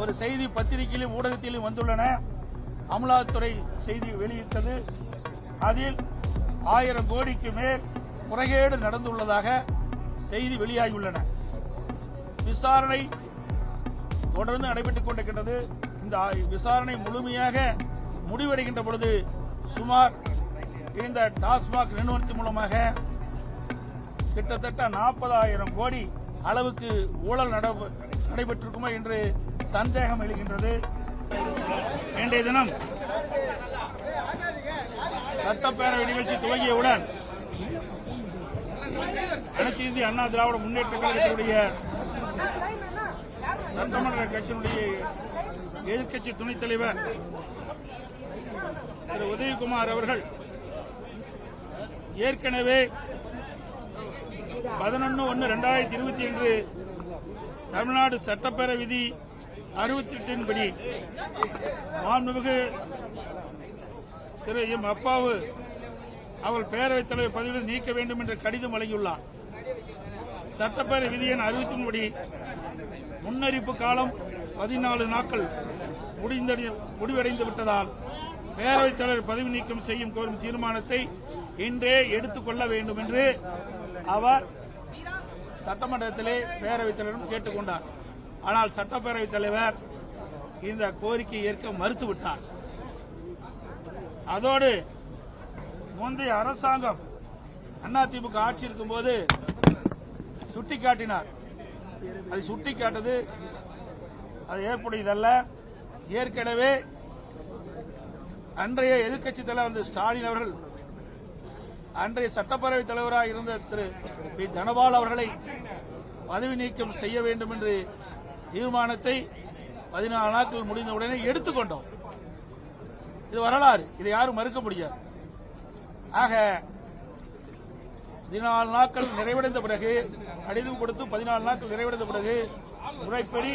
ஒரு செய்தி பத்திரிகையிலும் ஊடகத்திலும் வந்துள்ளன. அமலாத்துறை செய்தி வெளியிட்டது. அதில் ஆயிரம் கோடிக்கு மேல் முறைகேடு நடந்துள்ளதாக செய்தி வெளியாகியுள்ளன. விசாரணை தொடர்ந்து நடைபெற்றுக் கொண்டிருக்கின்றது. இந்த விசாரணை முழுமையாக முடிவடைகின்ற பொழுது சுமார் இந்த டாஸ்மாக் நிறுவனத்தின் மூலமாக கிட்டத்தட்ட நாற்பதாயிரம் கோடி அளவுக்கு ஊழல் நட- நடைபெற்றிருக்குமா என்று சந்தேகம் எழுகின்றது. இன்றைய தினம் சட்டப்பேரவை நிகழ்ச்சி துவங்கியவுடன் அனைத்து இந்திய அண்ணா திராவிட முன்னேற்ற கழகத்தினுடைய சட்டமன்ற கட்சியினுடைய எதிர்க்கட்சி துணைத் தலைவர் திரு உதயகுமார் அவர்கள் ஏற்கனவே பதினொன்று ஒன்று ரெண்டாயிரத்தி இருபத்தி அன்று தமிழ்நாடு சட்டப்பேரவை விதி அறுபத்தி எட்டின் மாண்புமிகு திரு எம் அப்பாவு அவர் பேரவைத் தலைவர் பதவியில் நீக்க வேண்டும் என்ற கடிதம் வழங்கியுள்ளார் சட்டப்பேரவை விதி எண் அறிவித்தின்படி முன்னறிப்பு காலம் பதினாலு நாட்கள் முடிவடைந்து விட்டதால் பேரவைத் தலைவர் பதவி நீக்கம் செய்யும் கோரும் தீர்மானத்தை இன்றே எடுத்துக் கொள்ள வேண்டும் என்று அவர் சட்டமன்றத்திலே பேரவைத் தலைவரும் கேட்டுக்கொண்டார். ஆனால் சட்டப்பேரவைத் தலைவர் இந்த கோரிக்கையை ஏற்க மறுத்துவிட்டார். அதோடு முந்தைய அரசாங்கம் அதிமுக ஆட்சி இருக்கும்போது சுட்டிக்காட்டினார். அதை சுட்டிக்காட்டது அது ஏற்புடையதல்ல. ஏற்கனவே அன்றைய எதிர்க்கட்சித் தலைவர் ஸ்டாலின் அவர்கள் அன்றைய சட்டப்பேரவைத் தலைவராக இருந்த திரு பி. தனபால் அவர்களை பதவி நீக்கம் செய்ய வேண்டும் என்று தீர்மானத்தை பதினாலு நாட்கள் முடிந்தவுடனே எடுத்துக்கொண்டோம். இது வரலாறு. இதை யாரும் மறுக்க முடியாது. ஆக பதினாலு நாட்கள் நிறைவடைந்த பிறகு கடிதம் கொடுத்து பதினாலு நாட்கள் நிறைவடைந்த பிறகு முறைப்படி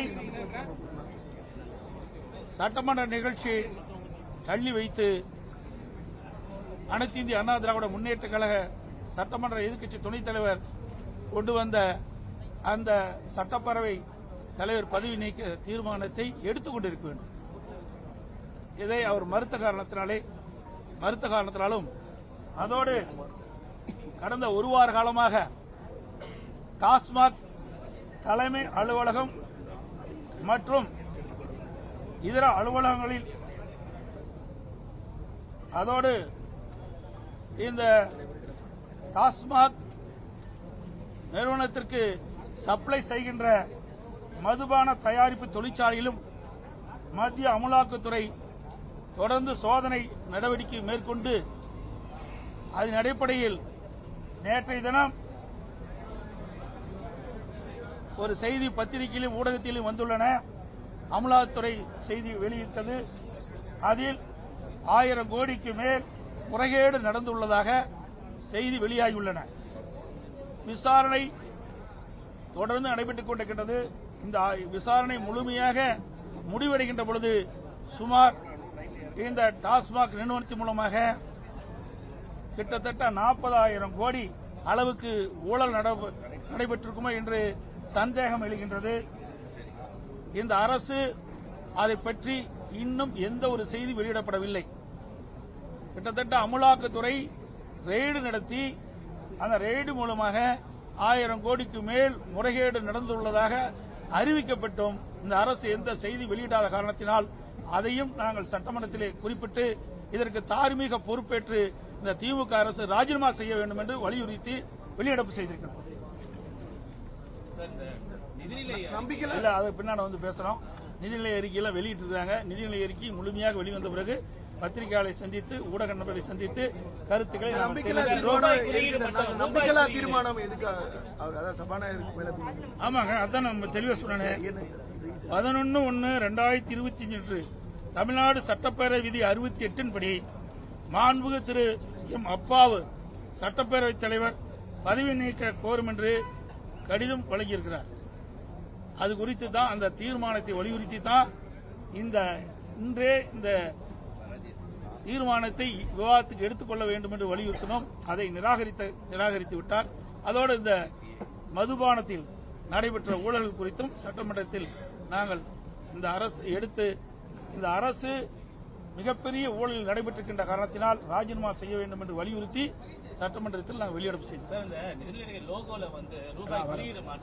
சட்டமன்ற நிகழ்ச்சி தள்ளி வைத்து அனைத்து இந்திய அண்ணா திராவிட முன்னேற்ற கழக சட்டமன்ற எதிர்க்கட்சி துணைத் தலைவர் கொண்டு வந்த அந்த சட்டப்பேரவை தலைவர் பதவி நீக்க தீர்மானத்தை எடுத்துக் கொண்டிருக்க வேண்டும். இதை அவர் மறுத்த காரணத்தினாலே மறுத்த காரணத்தினாலும் அதோடு கடந்த ஒரு வார காலமாக டாஸ்மாக் தலைமை அலுவலகம் மற்றும் இதர அலுவலகங்களில் அதோடு இந்த டாஸ்மாக் நிறுவனத்திற்கு சப்ளை செய்கின்ற மதுபான தயாரிப்பு தொழிற்சாலையிலும் மத்திய அமலாக்கத்துறை தொடர்ந்து சோதனை நடவடிக்கை மேற்கொண்டு அதன் அடிப்படையில் நேற்றைய தினம் ஒரு செய்தி பத்திரிகையிலும் ஊடகத்திலும் வந்துள்ளன. அமலாக்கத்துறை செய்தி வெளியிட்டது. அதில் ஆயிரம் கோடிக்கு மேல் முறைகேடு நடந்துள்ளதாக செய்தி வெளியாகியுள்ளன. விசாரணை தொடர்ந்து நடைபெற்றுக் கொண்டிருக்கின்றது. இந்த விசாரணை முழுமையாக முடிவடைகின்ற பொழுது சுமார் இந்த டாஸ்மாக் நிறுவனத்தின் மூலமாக கிட்டத்தட்ட நாற்பதாயிரம் கோடி அளவுக்கு ஊழல் நட- நடைபெற்றிருக்குமா என்று சந்தேகம் எழுகின்றது. இந்த அரசு அதை பற்றி இன்னும் எந்த ஒரு செய்தி வெளியிடப்படவில்லை. கிட்டத்தட்ட அமலாக்கத்துறை ரெய்டு நடத்தி அந்த ரெய்டு மூலமாக ஆயிரம் கோடிக்கு மேல் முறைகேடு நடந்துள்ளதாக அறிவிக்கப்பட்டும். இந்த அரசு எந்த செய்தி வெளியிடாத காரணத்தினால் அதையும் நாங்கள் சட்டமன்றத்திலே குறிப்பிட்டு இதற்கு தார்மீக பொறுப்பேற்று இந்த திமுக அரசு ராஜினாமா செய்ய வேண்டும் என்று வலியுறுத்தி வெளியிடப்பு செய்திருக்கிறோம். இல்ல அது பின்னாடி வந்து பேசுறோம். நிதிநிலை அறிக்கையில வெளியிட்டிருக்காங்க. நிதிநிலை அறிக்கை முழுமையாக வெளிவந்த பிறகு பத்திரிகையாளரை சந்தித்து ஊடக நபர்களை சந்தித்து கருத்துக்களை நாம் நம்பிக்கையில்லா. தீர்மானம். ஆமாங்க அதான் நம்ம தெளிவா சொன்னேன். பதினொன்னு ஒன்னு ரெண்டாயிரத்தி இருபத்தி அஞ்சு தமிழ்நாடு சட்டப்பேரவை விதி அறுபத்தி எட்டின் படி மாண்புகு திரு எம் அப்பாவு சட்டப்பேரவைத் தலைவர் பதவி நீக்க கோரும் என்று கடிதம் வழங்கியிருக்கிறார். அது குறித்து தான் அந்த தீர்மானத்தை வலியுறுத்தி தான் இந்த இன்றே இந்த தீர்மானத்தை விவாதத்துக்கு எடுத்துக்கொள்ள வேண்டும் என்று வலியுறுத்தினோம். அதை நிராகரித்த நிராகரித்து விட்டார். அதோடு இந்த மதுபானத்தில் நடைபெற்ற ஊழல்கள் குறித்தும் சட்டமன்றத்தில் நாங்கள் இந்த அரசு எடுத்து இந்த அரசு மிகப்பெரிய ஊழல் நடைபெற்றிருக்கின்ற காரணத்தினால் ராஜினாமா செய்ய வேண்டும் என்று வலியுறுத்தி சட்டமன்றத்தில் நாங்கள் வெளியிடப்பு செய்தோம்.